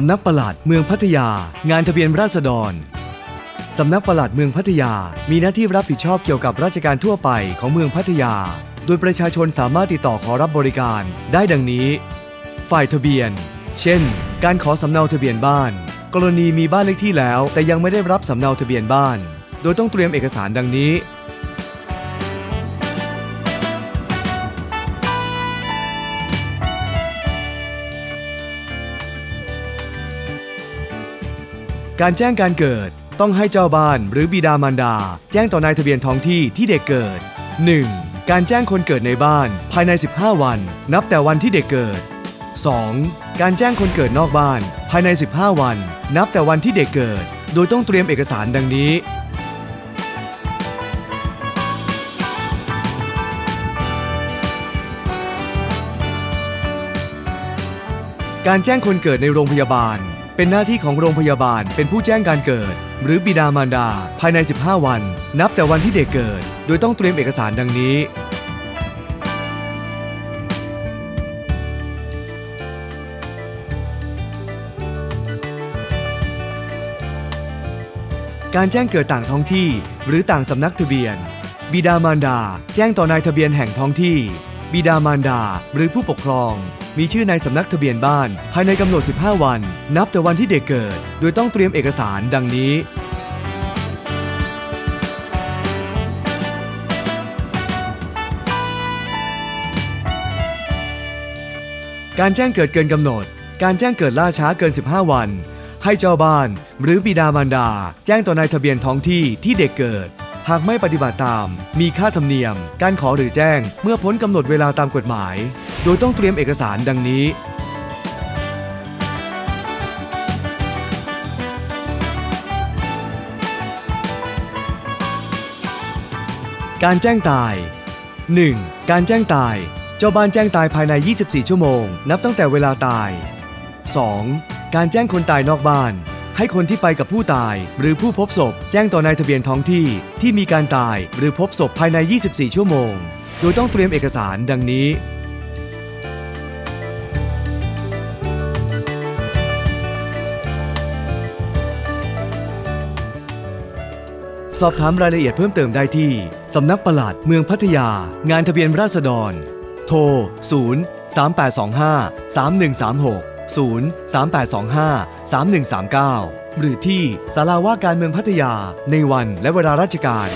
สำนักปลัดเมืองพัทยา งานทะเบียนราษฎร สำนักปลัดเมืองพัทยา มีหน้าที่รับผิดชอบเกี่ยวกับราชการทั่วไปของเมืองพัทยา โดยประชาชนสามารถติดต่อขอรับบริการได้ดังนี้ ฝ่ายทะเบียน เช่น การขอสำเนาทะเบียนบ้าน กรณีมีบ้านเลขที่แล้ว แต่ยังไม่ได้รับสำเนาทะเบียนบ้าน โดยต้องเตรียมเอกสารดังนี้ การแจ้งการเกิดต้องให้เจ้าบ้านหรือบิดามารดา แจ้งต่อนายทะเบียนท้องที่ที่เด็กเกิด 1. การแจ้งคนเกิดในบ้านภายใน 15 วัน นับแต่วันที่เด็กเกิด 2. การแจ้งคนเกิดนอกบ้าน ภายใน 15 วัน นับแต่วันที่เด็กเกิด โดยต้องเตรียมเอกสารดังนี้ การแจ้งคนเกิดในโรงพยาบาล เป็นหน้าที่ของโรงพยาบาลเป็นผู้แจ้งการเกิด หรือบิดามารดา ภายใน 15 วัน นับแต่วันที่เด็กเกิด โดยต้องเตรียมเอกสารดังนี้ การแจ้งเกิดต่างท้องที่ หรือต่างสำนักทะเบียน บิดามารดา แจ้งต่อนายทะเบียนแห่งท้องที่ บิดามารดา หรือผู้ปกครอง มีชื่อในสำนักทะเบียนบ้าน ภายในกำหนด 15 วัน นับแต่วันที่เด็กเกิด โดยต้องเตรียมเอกสารดังนี้ การแจ้งเกิดเกินกำหนด การแจ้งเกิดล่าช้าเกิน 15 วัน ให้เจ้าบ้าน หรือบิดามารดา แจ้งต่อนายทะเบียนท้องที่ที่เด็กเกิด หากไม่ปฏิบัติตาม มีค่าธรรมเนียม การขอหรือแจ้ง เมื่อพ้นกำหนดเวลาตามกฎหมาย โดยต้องเตรียมเอกสารดังนี้ การแจ้งตาย 1. การแจ้งตาย เจ้าบ้านแจ้งตายภายใน 24 ชั่วโมง นับตั้งแต่เวลาตาย 2. การแจ้งคนตายนอกบ้าน ให้คนที่ไปกับผู้ตาย หรือผู้พบศพ แจ้งต่อนายทะเบียนท้องที่ที่มีการตายหรือพบศพภายใน 24 ชั่วโมง โดยต้องเตรียมเอกสารดังนี้ สอบถามรายละเอียดเพิ่มเติมได้ที่ สำนักปลัดเมืองพัทยา งานทะเบียนราษฎร โทร 0 3825 3136 0 3825 3139 หรือที่สาราว่าการเมืองพัทยาในวันและเวลาราชการ